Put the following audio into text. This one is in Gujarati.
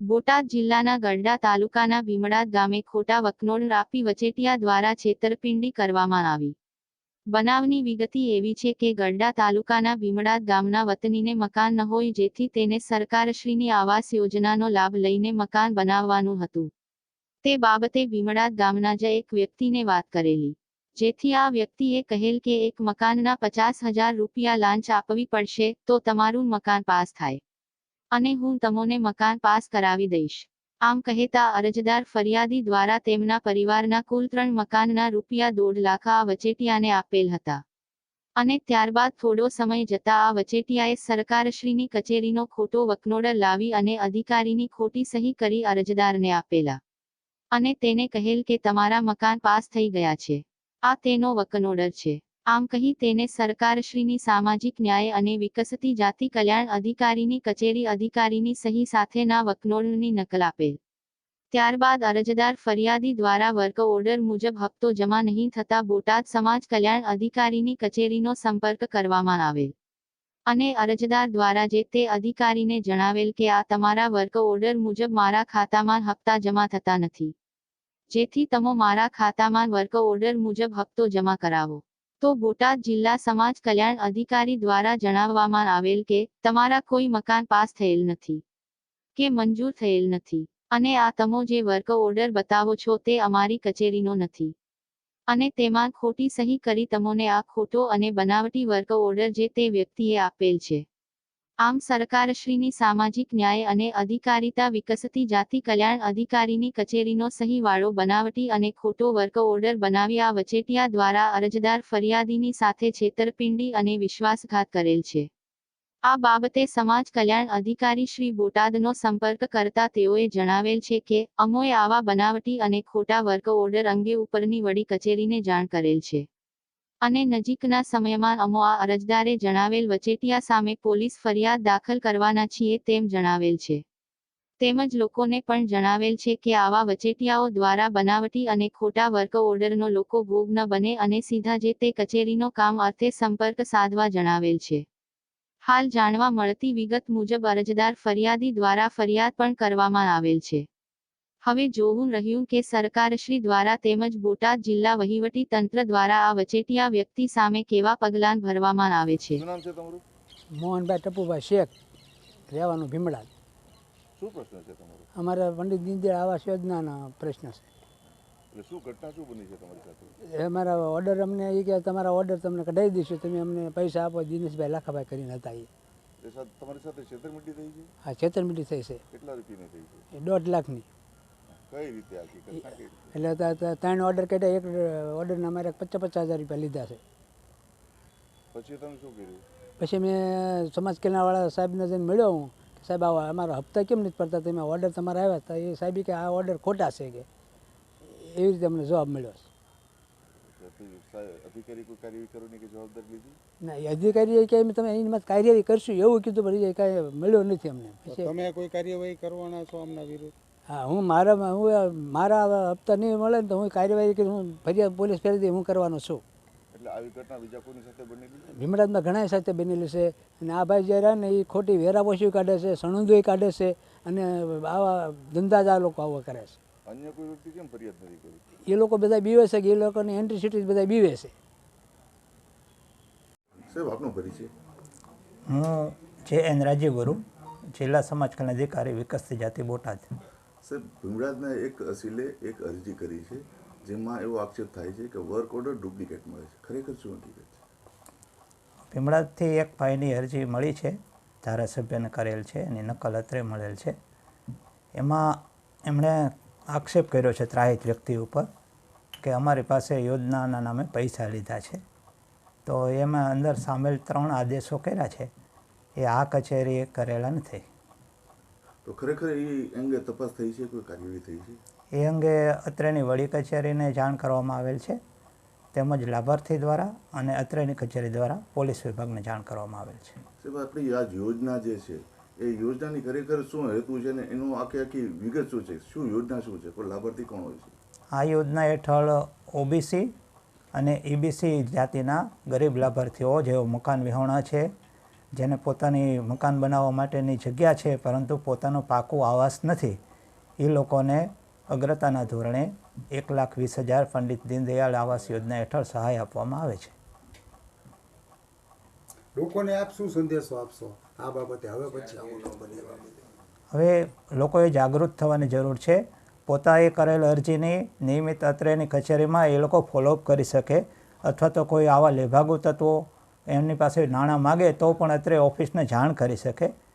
બોટાદ જિલ્લાના ગરડા તાલુકાના ભીમડાદ ગામે ખોટા વકનોડ રાપી વચેટિયા દ્વારા છેતરપિંડી કરવામાં આવી. બનાવની વિગતિ એવી છે કે ગરડા તાલુકાના ભીમડાદ ગામના વતનીને મકાન ન હોય જેથી તેને સરકારશ્રીની આવાસ યોજનાનો લાભ લઈને મકાન બનાવવાનું હતું. તે બાબતે ભીમડાદ ગામના જ એક વ્યક્તિને વાત કરેલી. જેથી આ વ્યક્તિએ કહેલ કે એક મકાનના પચાસ હજાર રૂપિયા લાંચ આપવી પડશે તો તમારું મકાન પાસ થાય. અને હું તમોને મકાન પાસ કરાવી દઈશ. આમ કહેતા અરજદાર ફરિયાદી દ્વારા તેમના પરિવારના કુલ ત્રણ મકાનના રૂપિયા દોઢ લાખ આ વચેટિયાને આપેલ હતા. અને ત્યારબાદ થોડો સમય જતા આ વચેટિયાએ સરકારશ્રીની કચેરીનો ખોટો વકનોડર લાવી અને અધિકારીની ખોટી સહી કરી અરજદારને આપેલા. અને તેને કહેલ કે તમારા મકાન પાસ થઈ ગયા છે. આ તેનો વકનોડર છે. આમ કહી તેને સરકારશ્રીની સામાજિક ન્યાય અને વિકસતી જાતિ કલ્યાણ અધિકારીની કચેરી અધિકારીની સહી સાથેના વકનોળની નકલ આપેલ. ત્યારબાદ અરજદાર ફરિયાદી દ્વારા વર્ક ઓર્ડર મુજબ હપ્તો જમા નહીં થતા બોટાદ સમાજ કલ્યાણ અધિકારીની કચેરીનો સંપર્ક કરવામાં આવેલ. અને અરજદાર દ્વારા જે તે અધિકારીને જણાવેલ કે આ તમારા વર્ક ઓર્ડર મુજબ મારા ખાતામાં હપ્તા જમા થતા નથી. જેથી તમો મારા ખાતામાં વર્ક ઓર્ડર મુજબ હપ્તો જમા કરાવો. તો બોટાદ જિલ્લા સમાજ કલ્યાણ અધિકારી દ્વારા જણાવવામાં આવેલ કે, તમારા કોઈ મકાન પાસ થયેલ નથી. કે મંજૂર થયેલ નથી. અને આ તમો જે વર્ક ઓર્ડર બતાવો છો તે અમારી કચેરીનો નથી. અને તેમાં ખોટી સહી કરી તમોને આ ખોટો અને બનાવટી વર્ક ઓર્ડર જે તે વ્યક્તિએ આપેલ છે. આમ સરકારશ્રીની સામાજિક ન્યાય અને અધિકારીતા વિકસતી જાતિ કલ્યાણ અધિકારીની કચેરીનો સહીવાળો બનાવટી અને ખોટો વર્ક ઓર્ડર બનાવી આ વચેટિયા દ્વારા અરજદાર ફરિયાદીની સાથે છેતરપિંડી અને વિશ્વાસઘાત કરેલ છે. આ બાબતે સમાજ કલ્યાણ અધિકારી શ્રી બોટાદનો સંપર્ક કરતા તેઓએ જણાવેલ છે કે, અમોએ આવા બનાવટી અને ખોટા વર્ક ઓર્ડર અંગે ઉપરની વડી કચેરીને જાણ કરેલ છે. અને નજીકના સમયમાં અમો આ અરજદારે જણાવેલ વચેટિયા સામે પોલીસ ફરિયાદ દાખલ કરવાના છીએ તેમ જણાવેલ છે. તેમજ લોકોને પણ જણાવેલ છે કે આવા વચેટિયાઓ દ્વારા બનાવટી અને ખોટા વર્ક ઓર્ડરનો લોકો ભોગ ન બને અને સીધા જે તે કચેરીનો કામ અર્થે સંપર્ક સાધવા જણાવેલ છે. હાલ જાણવા મળતી વિગત મુજબ અરજદાર ફરિયાદી દ્વારા ફરિયાદ પણ કરવામાં આવેલ છે. હવે જોવું રહ્યું કે સરકારશ્રી દ્વારા તેમજ બોટાદ જિલ્લા વહીવટી તંત્ર દ્વારા આ વચેટિયા વ્યક્તિ સામે કેવા પગલાં ભરવામાં આવે છે? શું નામ છે તમારું? મોહનભાઈ ટપુભાઈ શેખ રહેવાનું ભીમડા શું પ્રશ્ન છે તમારો? અમારા પંડિત દીનદયાળ આવાસ યોજનાનો પ્રશ્ન એટલે શું ઘટના શું બની છે તમારી સાથે? અમારા ઓર્ડર અમને એ કે તમારા ઓર્ડર તમને કઢાવી દઈશું તમે અમને પૈસા આપો દિનેશભાઈ લાખાભાઈ કરીને હતા એ તમારી સાથે છેતરમિંડી થઈ છે? હા છેતરમિંડી થઈ છે. કેટલા રૂપિયાની થઈ છે? દોઢ લાખની. કઈ રીતે એટલે ત- ત- ત્રણ ઓર્ડર કાઢ્યા એક ઓર્ડરના અમારે પચાસ પચાસ હજાર રૂપિયા લીધા છે. પછી તમે શું કર્યું? પછી મેં સમાજ કલ્યાણવાળા સાહેબને જઈને મળ્યો હું કે સાહેબ આવા અમારા હપ્તા કેમ નથી પડતા? તમે ઓર્ડર તમારા આવ્યા હતા. એ સાહેબ કે આ ઓર્ડર ખોટા છે કે. એવી રીતે અમને જવાબ મળ્યો છે. અધિકારી કોઈ કે તમે એની માં કાર્યવાહી કરશું એવું કીધું પણ એ કાંઈ મળ્યો નથી અમને. પછી તમે કોઈ કાર્યવાહી કરવાના છો અમના વિરુદ્ધ? હા હું મારા હું મારા હપ્તા નહીં મળે ને તો હું કાર્યવાહી કરી હું ફરિયાદ પોલીસ ફેરી દઈ હું કરવાનો છું. એટલે આવી ઘટના બીજા કોઈની સાથે બનેલી ભીમરાજમાં ઘણા સાથે બનેલી છે. અને આ ભાઈ જ્યારે ને એ ખોટી વેરાપોશી કાઢે છે સણુંદોઈ કાઢે છે અને આવા ધંધા જ આ લોકો આવા કરે છે. અન્ય કોઈ વ્યક્તિ કેમ ફરિયાદ નથી કરી? એ લોકો બધા બીવે છે કે એ લોકોની એન્ટ્રી સિટી બધા બીવે છે. સાહેબ આપનો પરિચય? હું જે એન રાજ્યગુરુ જિલ્લા સમાજ કલ્યાણ અધિકારી વિકસતી જાતિ બોટાદ. સાહેબ, ભીમરાજના એક અસીલે એક અરજી કરી છે, જેમાં એવો આક્ષેપ થાય છે કે વર્ક ઓર્ડર ડુપ્લિકેટ મળે છે. ખરેખર શું હકીકત છે? ભીમરાજથી એક ભાઈની અરજી મળી છે, ધારાસભ્યને કરેલ છે, એની નકલ અત્રે મળેલ છે. એમાં એમણે આક્ષેપ કર્યો છે ત્રાહિત વ્યક્તિ ઉપર કે અમારી પાસે યોજનાના નામે પૈસા લીધા છે. તો એમાં અંદર સામેલ ત્રણ આદેશો કર્યા છે. એ આ કચેરીએ કરેલા નથી. તો ખરેખર એ અંગે તપાસ થઈ છે કોઈ કાર્યવાહી થઈ છે? એ અંગે અત્રેની વડી કચેરીને જાણ કરવામાં આવેલ છે તેમજ લાભાર્થી દ્વારા અને અત્રેની કચેરી દ્વારા પોલીસ વિભાગને જાણ કરવામાં આવેલ છે. સાહેબ આપણી આ યોજના જે છે એ યોજનાની ખરેખર શું હેતુ છે ને એનું આખી આખી વિગત શું છે? શું યોજના શું છે? કોઈ લાભાર્થી કોણ હોય છે? આ યોજના હેઠળ ઓબીસી અને ઈબીસી જાતિના ગરીબ લાભાર્થીઓ જેઓ મકાન વિહોણા છે જેને પોતાની મકાન બનાવવા માટેની જગ્યા છે પરંતુ પોતાનો પાકો આવાસ નથી. એ લોકોને અગ્રતાના ધોરણે એક લાખ વીસ હજાર પંડિત દીનદયાળ આવાસ યોજના હેઠળ સહાય આપવામાં આવે છે. લોકોને આપ શું સંદેશો આપશો? આ બાબતે હવે પછી આવું ન બને. હવે લોકોએ જાગૃત થવાની જરૂર છે. પોતાએ કરેલ અરજીની નિયમિત અત્રેની કચેરીમાં એ લોકો ફોલોઅપ કરી શકે અથવા તો કોઈ આવા લેભાગુ તત્વો એમની પાસે નાણાં માગે તો પણ અત્રે ઓફિસને જાણ કરી શકે.